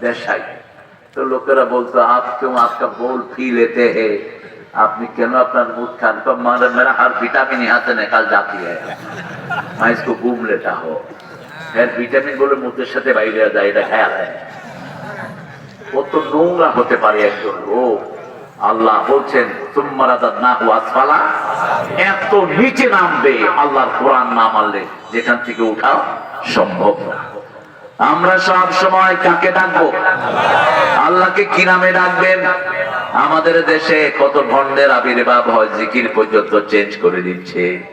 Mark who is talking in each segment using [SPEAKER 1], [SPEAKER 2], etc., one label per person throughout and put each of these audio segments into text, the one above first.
[SPEAKER 1] দেশাই তো লোকেরা বলতো আপ তুম আপকা বোল ফি লেতে হে আপনি কেন আপনার মুখ খান তো मारे मेरा हर विटामिन यहाँ से निकल जाती है मैं इसको घूम लेता हूँ এর ভিটামিন বলে মুখের সাথে বাইরে যায় এটা খেয়াল হয় কত নোংরা হতে পারে একজন লোক আল্লাহ বলছেন তুম্মারাদাদনাহু আসফালা এত নিচে নামবে আল্লাহর কোরআন না মানলে যেখান থেকে উঠা সম্ভব না আমরা সব সময় কাকে ডাকবো? আল্লাহকে কি নামে ডাকবেন? আমাদের দেশে কত ভণ্ডের আবির্ভাব হয়, জিকির পর্যন্ত চেঞ্জ করে দিচ্ছে।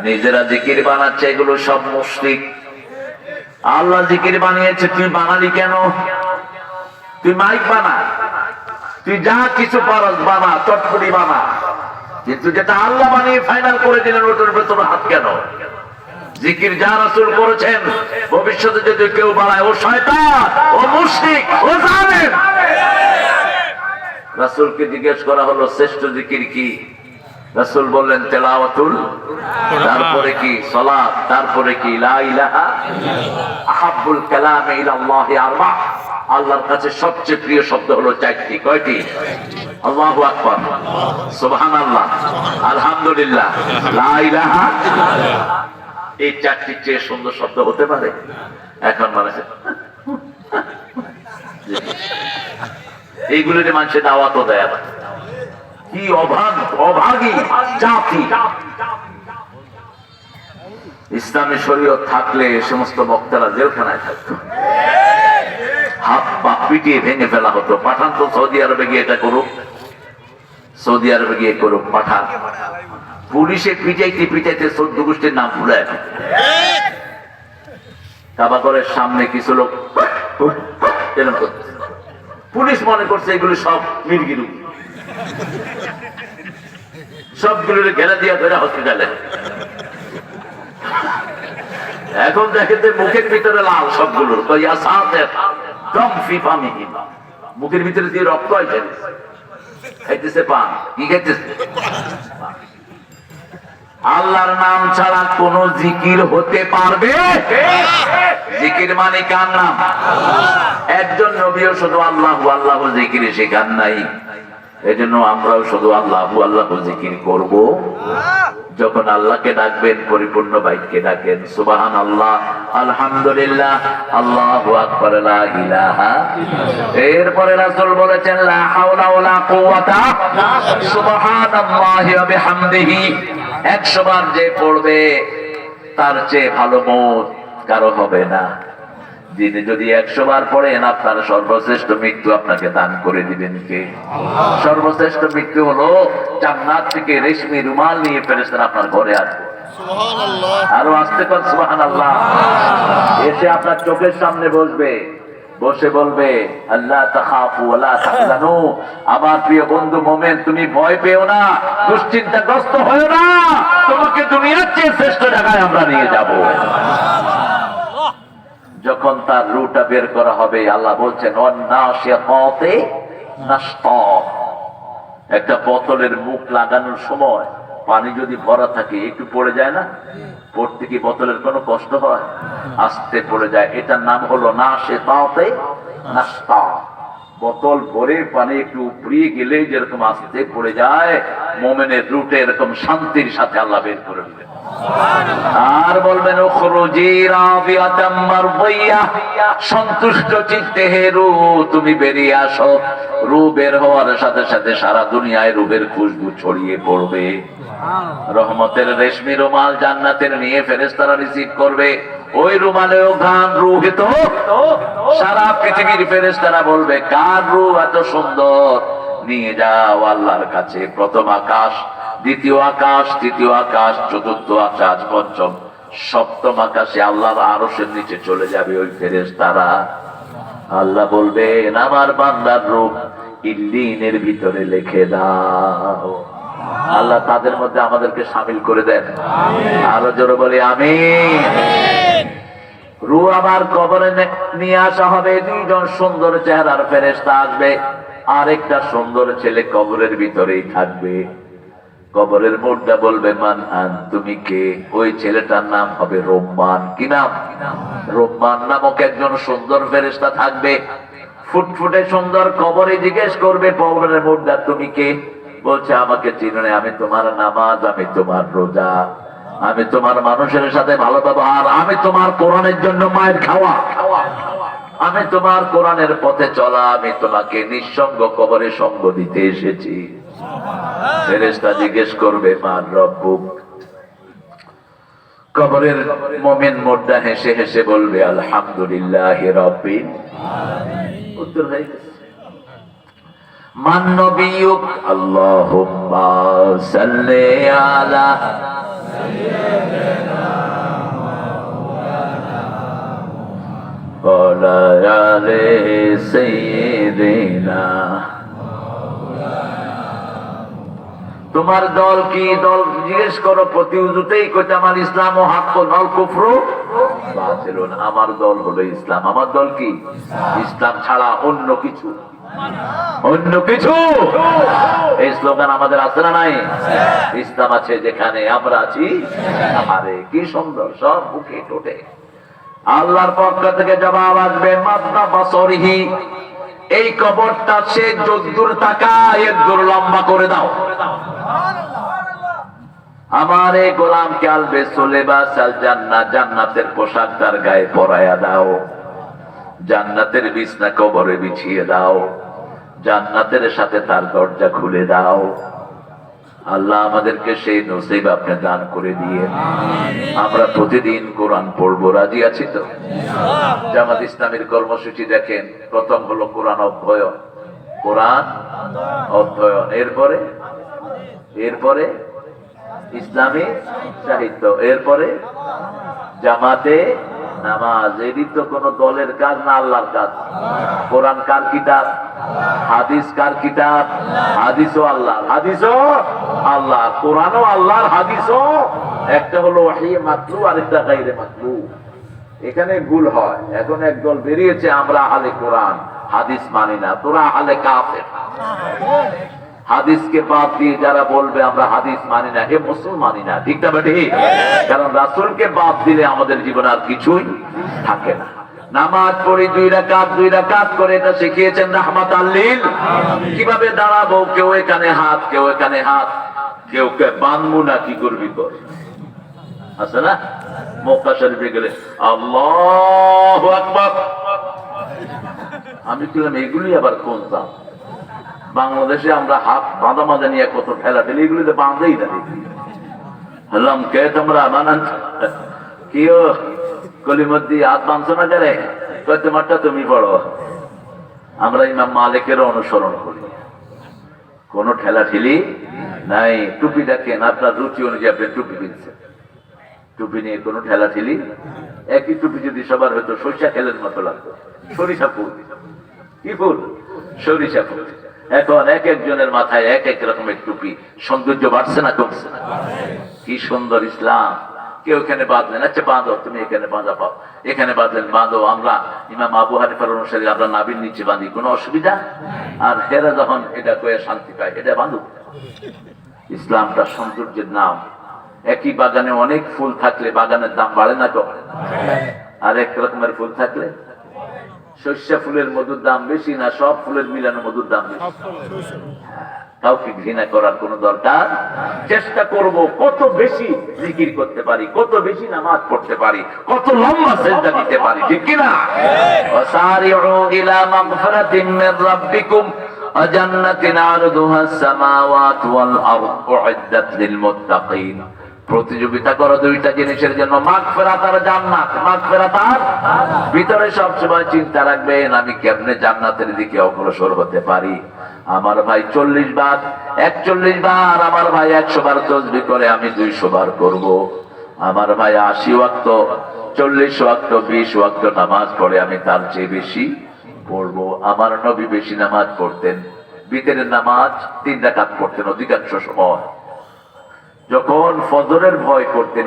[SPEAKER 1] নিজেরা জিকির বানাচ্ছে, এগুলো সব মুসলিক আল্লাহ জিকির বানিয়েছে, তুই বানালি কেন? তুই মাইক বানা। তুই যা কিছু পারস বানা, চটপটি বানা। কিন্তু যেটা আল্লাহ বানিয়ে ফাইনাল করে দিলেন, ওটার ভেতরে হাত কেন? জিকির যা রাসূল করেছেন, ভবিষ্যতে যদি কেউ বাড়ায়, ও শয়তান, ও মুশরিক, ও জালেম। রাসূলকে জিজ্ঞেস করা হলো, শ্রেষ্ঠ জিকির কি? রাসূল বললেন, তেলাওয়াতুল তারপরে কি? সালাত তারপরে কি? লা ইলাহা আহাব্বুল কালামে ইলাল্লাহি আরবা। আল্লাহর কাছে সবচেয়ে প্রিয় শব্দ হলো চারটি। কয়টি? আল্লাহু আকবার। সুবহানাল্লাহ। আলহামদুলিল্লাহ। লা ইলাহা এই চারটি চেয়ে সুন্দর শব্দ হতে পারে, এখন মানুষ এইগুলির মানুষের দাওয়াতও দেয় না কি অভাগ, অভাগী জাতি। ইসলামী শরীয়ত থাকলে সমস্ত বক্তারা জেলখানায় থাকতো। হাত পা পিটিয়ে ভেঙে ফেলা হতো। পাঠান তো সৌদি আরবে গিয়ে এটা করুক। সৌদি আরবে গিয়ে করুক পাঠান। পুলিশে পিটাইতে পিটাইতে চোদ্দ গোষ্ঠীর নাম ভুলে কাবাগরের সামনে কিছু লোক পুলিশ মনে করছে এগুলি সব মির্গিরু সবগুলো ঘেরা দিয়া ধরে হসপিটালে। এখন দেখেন যে মুখের ভিতরে লাল সবগুলোর মুখের ভিতরে দিয়ে রক্ত আছে খাইতেছে পান। কি খাইতেছে? আল্লাহর নাম ছাড়া কোন জিকির হতে পারবে? জিকির মানে কার নাম? একজন নবীও শুধু আল্লাহ আল্লাহ সে শেখান নাই। এজন্য আমরাও শুধু আল্লাহ আল্লাহ জিকির করব। যখন আল্লাহকে ডাকবেন, পরিপূর্ণ বাইককে ডাকেন। সুবাহান আল্লাহ আলহামদুলিল্লাহ আল্লাহ ইলাহা এরপরে রাসুল বলেছেন, লা হাওলা ওয়ালা কুওয়াতা সুবহানাল্লাহি ওয়া বিহামদিহি। 100 বার যে পড়বে, তার চেয়ে ভালো মত কারও হবে না। যিনি যদি একশো বার পড়েন আপনার সর্বশ্রেষ্ঠ মৃত্যু আপনাকে দান করে দিবেন কে? সর্বশ্রেষ্ঠ মৃত্যু হলো জান্নাত থেকে রেশমি রুমাল নিয়ে ফেরেছেন আপনার ঘরে আসবে। আরও আসতে পার আল্লাহ এসে আপনার চোখের সামনে বসবে। বসে বলবে আল্লাহ তাখাফু ওয়ালা তাহজানু। আমার প্রিয় বন্ধু মোমেন তুমি ভয় পেও না দুশ্চিন্তাগ্রস্ত হয়েও না। তোমাকে দুনিয়ার চেয়ে শ্রেষ্ঠ জায়গায় আমরা নিয়ে যাব। যখন তার রুটা বের করা হবে, আল্লাহ বলছেন একটা বোতলের মুখ লাগানোর সময় পানি যদি ভরা থাকে, একটু পড়ে যায় না? পড়তে কি বোতলের কোনো কষ্ট হয়? আসতে পড়ে যায়। এটার নাম হলো না সে তাতে নাস্তা বোতল ভরে পানি একটু উপরিয়ে গেলে যেরকম আস্তে পড়ে যায়, মোমেনের রুটে এরকম শান্তির সাথে আল্লাহ বের করে দিলেন আর বলবেন সন্তুষ্ট চিত্তে হে রু, তুমি বেরিয়ে আসো। রু বের হওয়ার সাথে সাথে সারা দুনিয়ায় রুবের খুশবু ছড়িয়ে পড়বে। রহমতের রেশমি রুমাল জান্নাতের নিয়ে ফেরেশতারা রিসিভ করবে। ওই রুমালেও গান রুহে তো? সারা পৃথিবীর ফেরেশতারা বলবে, কার রু এত সুন্দর? নিয়ে যাও আল্লাহর কাছে। প্রথম আকাশ, দ্বিতীয় আকাশ, তৃতীয় আকাশ, চতুর্থ আকাশ, পঞ্চম, সপ্তম আকাশে আল্লাহর আরশের নিচে চলে যাবে ওই ফেরেস তারা আল্লাহ বলবেন, আমার বান্দার রূপ ইল্লিনের ভিতরে লেখে দাও। আল্লাহ তাদের মধ্যে আমাদেরকে সামিল করে দেন। আরও জোরে বলি আমি রু আবার কবরে নিয়ে আসা হবে দুইজন সুন্দর চেহারার ফেরেস্তা আসবে আরেকটা সুন্দর ছেলে কবরের ভিতরেই থাকবে। কবরের মোড়টা বলবে মান আন তুমি কে? ওই ছেলেটার নাম হবে রোম্মান। কি নাম? রোম্মান নামক একজন সুন্দর ফেরেস্তা থাকবে। ফুটফুটে সুন্দর কবরে জিজ্ঞেস করবে কবরের মুদ্রা তুমি কে? বলছে আমাকে চিনো আমি তোমার নামাজ আমি তোমার রোজা আমি তোমার মানুষের সাথে ভালো ব্যবহার আমি তোমার কোরআনের জন্য মায়ের খাওয়া আমি তোমার কোরআনের পথে চলা আমি তোমাকে নিঃসঙ্গ কবরে সঙ্গ দিতে এসেছি। জিজ্ঞেস করবে মার রব্বুক? কবরের মোমেন মোর্দা হেসে হেসে বলবে আলহামদুলিল্লাহ রব্বিন উত্তর হয়ে গেছে। মান নবিয়ুক আল্লাহুম্মা সাল্লি আলা وعلى آل سيدنا তোমার দল কি দল জিজ্ঞেস করো প্রতি উজুতেই কইতে আমার ইসলাম ও হাক্ক নল কুফরু বাতিলুন। আমার দল হলো ইসলাম। আমার দল কি? ইসলাম ছাড়া অন্য কিছু। অন্য কিছু? এই স্লোগান আমাদের আছে না নাই? ইসলাম আছে যেখানে আমরা আছি, আরে কি সুন্দর, সব বুকে টোটে আল্লাহর পক্ষ থেকে জবাব আসবে মাদ্দা বাসরিহি। এই কবরটা সে যদ্দুর টাকা এদ্দুর লম্বা করে দাও। আমার এই গোলামকে আলবে সোলেবাস আল জান্নাত জান্নাতের পোশাক তার গায়ে পরায়া দাও। জান্নাতের বিছনা কবরে বিছিয়ে দাও। জান্নাতের সাথে তার দরজা খুলে দাও। আল্লাহ আমাদেরকে সেই নসিব আপনি দান করে দিয়ে আমরা প্রতিদিন কোরআন পড়ব রাজি আছি তো? জামাত ইসলামের কর্মসূচি দেখেন প্রথম হলো কোরআন অধ্যয়ন। কোরআন অধ্যয়ন। এরপরে? এরপরে? ইসলামী সাহিত্য। এরপরে জামাতে নামাজ। এরই তো কোন দলের কাজ না, আল্লাহর কাজ। কোরআন কার কিতাব? হাদিস কার কিতাব? হাদিসও আল্লাহ হাদিসও আল্লাহ। কোরআনও আল্লাহর, হাদিসও। একটা হলো ওয়াহি মাতলু, আরেকটা গাইরে মাতলু। এখানে ভুল হয়। এখন একদল বেরিয়েছে, আমরা আলে কোরআন। হাদিস মানি না। তোরা আলে কাফের। হাদিসকে বাদ দিয়ে যারা বলবে আমরা হাদিস মানি না হে মুসলিম মানি না ঠিক না বেটি? কারণ রাসূলকে বাদ দিলে আমাদের জীবনে আর কিছুই থাকে না। নামাজ পড়ি দুই রাকাত দুই রাকাত করে এটা শিখিয়েছেন রাহমাত আল্লিল কীভাবে দাঁড়াবো? কেউ এখানে হাত কেউ এখানে হাত। কেউ কে বানমু না কি করবি কর? আছে না? মক্কা শরীফে গেলে আল্লাহু আকবার। আমি কিলাম এগুলি আবার কোন দাম বাংলাদেশে আমরা হাত বাঁধা বাঁধা নিয়ে কত ঠেলা ঠেলি এগুলিতে বাঁধেই না। হলাম কে তোমরা? বানান কিও কলিমদ্দি হাত বাঁধছো না করে তোমারটা তুমি পড়ো। আমরা ইমাম মালিকের অনুসরণ করি। কোন ঠেলা ঠেলি নাই। টুপি দেখেন, আপনার রুচি অনুযায়ী আপনি টুপি কিনছেন টুপি নিয়ে কোনো ঠেলা ঠেলি? একই টুপি যদি সবার হয়তো সরিষা খেলের মতো লাগতো। সরিষা ফুল। কি ফুল? সরিষা ফুল। এখন এক একজনের মাথায় এক এক রকমের টুপি। সৌন্দর্য বাড়ছে না কমছে না? কি সুন্দর ইসলাম। কেউ এখানে বাঁধলেন আচ্ছা বাঁধো তুমি এখানে বাঁধা পাও এখানে বাঁধলেন বাঁধো আমরা ইমাম আবু হানিফার অনুসারী আমরা নাবির নিচে বাঁধি কোনো অসুবিধা? আর হেরা যখন এটা কয়ে শান্তি পায় এটা বাঁধুক ইসলামটা সৌন্দর্যের নাম। একই বাগানে অনেক ফুল থাকলে বাগানের দাম বাড়ে না তো? আর এক রকমের ফুল থাকলে শস্যা ফুলের মধুর দাম বেশি না সব ফুলের মিলানো মধুর দাম বেশি কাউকে ঘৃণা করার কোন দরকার চেষ্টা করব কত বেশি জিকির করতে পারি কত বেশি নামাজ পড়তে পারি কত লম্বা সেজদা দিতে পারি ঠিক কি না وسارعوا إلى مغفرة من ربكم وجنة عرضها السماوات والأرض أعدت للمتقين প্রতিযোগিতা করো দুইটা জিনিসের জন্য। মাঘ ফেরাত আর জান্নাত। মাঘ ফেরাত আর? ভিতরে সবসময় চিন্তা রাখবেন, আমি কেমনে জান্নাতের দিকে অগ্রসর হতে পারি? আমার ভাই চল্লিশ বার, একচল্লিশ বার, আমার ভাই একশো বার তসবি করে, আমি দুইশো বার করব। আমার ভাই আশি ওয়াক্ত, চল্লিশ ওয়াক্ত, বিশ ওয়াক্ত নামাজ পড়ে, আমি তার চেয়ে বেশি পড়ব। আমার নবী বেশি নামাজ পড়তেন। বিতের নামাজ তিন রাকাত পড়তেন, অধিকাংশ সময়। যখন ফজরের ভয় করতেন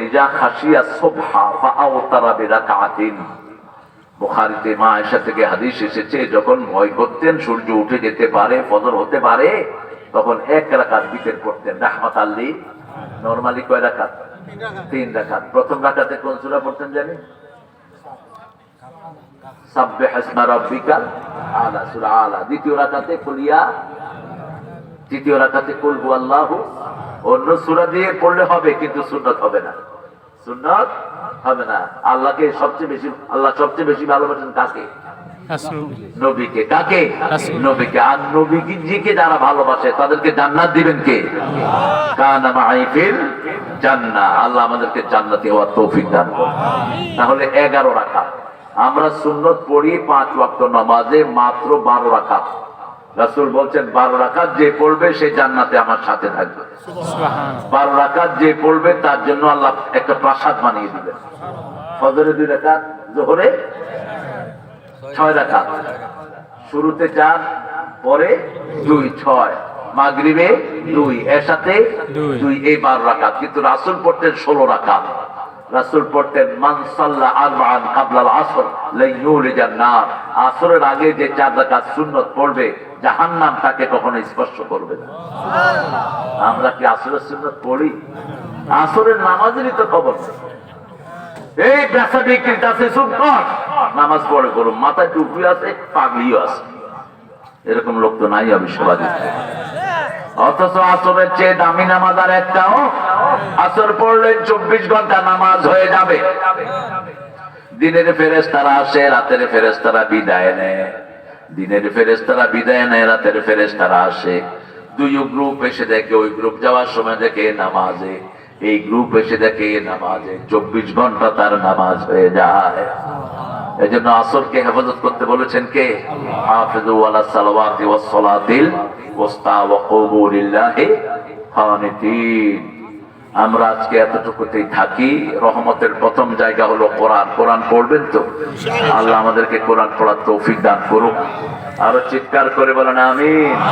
[SPEAKER 1] বুখারিতে মা আয়েশা থেকে হাদিস এসেছে, যখন ভয় করতেন, সূর্য উঠে যেতে পারে, ফজর হতে পারে, তখন এক রাকাত বিতের পড়তেন রাহমাত আল্লি। নরমালি কয় রাকাত? তিন রাকাত। প্রথম রাকাতে কোন সূরা পড়তেন জানি সাব্বিহ ইসমা রাব্বিকা আলা, সূরা আলা। দ্বিতীয় রাকাতে কুলিয়া তৃতীয় রাকাতে কুলহু আল্লাহু অন্য সূরা দিয়ে পড়লে হবে কিন্তু সুন্নাত হবে না। সুন্নাত হবে না। আল্লাহকে সবচেয়ে বেশি আল্লাহ সবচেয়ে বেশি ভালোবাসেন কাকে? নবীকে। কাকে? নবীকে। আর নবীকে যারা ভালোবাসে তাদেরকে জান্নাত দিবেন কে? কানা মাইফিল জান্নাহ। আল্লাহ আমাদেরকে জান্নাতি হওয়ার তৌফিক দান করুন। তাহলে এগারো রাখা আমরা সুন্নত পড়ি পাঁচ ওয়াক্ত নামাজে মাত্র বারো রাখা রাসূল বলছেন বারো রাকাত যে পড়বে সে জান্নাতে আমার সাথে থাকবে। বারো রাকাত যে পড়বে তার জন্য আল্লাহ একটা প্রাসাদ বানিয়ে দিবেন। ফজরে দুই রাকাত জোহরে ছয় রাকাত। শুরুতে চার পরে দুই ছয় মাগরিবে দুই এর সাথে
[SPEAKER 2] দুই।
[SPEAKER 1] দুই এই বারো রাকাত। কিন্তু রাসুল পড়তেন ষোলো রাকাত। রাসুল পড়তেন মানসাল্লা আরবান কাবলাল আসর লাইনুল জান্নাত আসরের আগে যে চার রাকাত সুন্নত পড়বে জাহান্নাম তাকে কখনো স্পর্শ করবে না। আমরা কি আসরের সুন্নত পড়ি? আসরের নামাজেরই তো খবর। এই আছে চুপ কর। নামাজ পড়ে করুন মাথায় টুপি আছে পাগলিও আছে। এরকম লোক তো নাই অবিশ্ববাদী অথচ আসরের চেয়ে দামি নামাজ আর একটাও আসর পড়লেন চব্বিশ ঘণ্টা নামাজ হয়ে যাবে। দিনের ফেরেস তারা আসে, রাতের ফেরেস তারা বিদায় নেয়। দিনের ফেরেস তারা বিদায় নেয়, রাতের ফেরেস তারা আসে। দুই গ্রুপ এসে দেখে, ওই গ্রুপ যাওয়ার সময় দেখে নামাজে, এই গ্রুপ এসে দেখে নামাজে চব্বিশ ঘণ্টা তার নামাজ হয়ে যায়। এই জন্য আসরকে হেফাজত করতে বলেছেন কে? হাফিজু আলা সালাওয়াতি ওয়াস সালাতিল ওয়াস্তা ওয়া আমরা আজকে এতটুকুতেই থাকি। রহমতের প্রথম জায়গা হলো কোরআন। কোরআন পড়বেন তো? আল্লাহ আমাদেরকে কোরআন পড়ার তৌফিক দান করুক। আরও চিৎকার করে বলেন আমিন।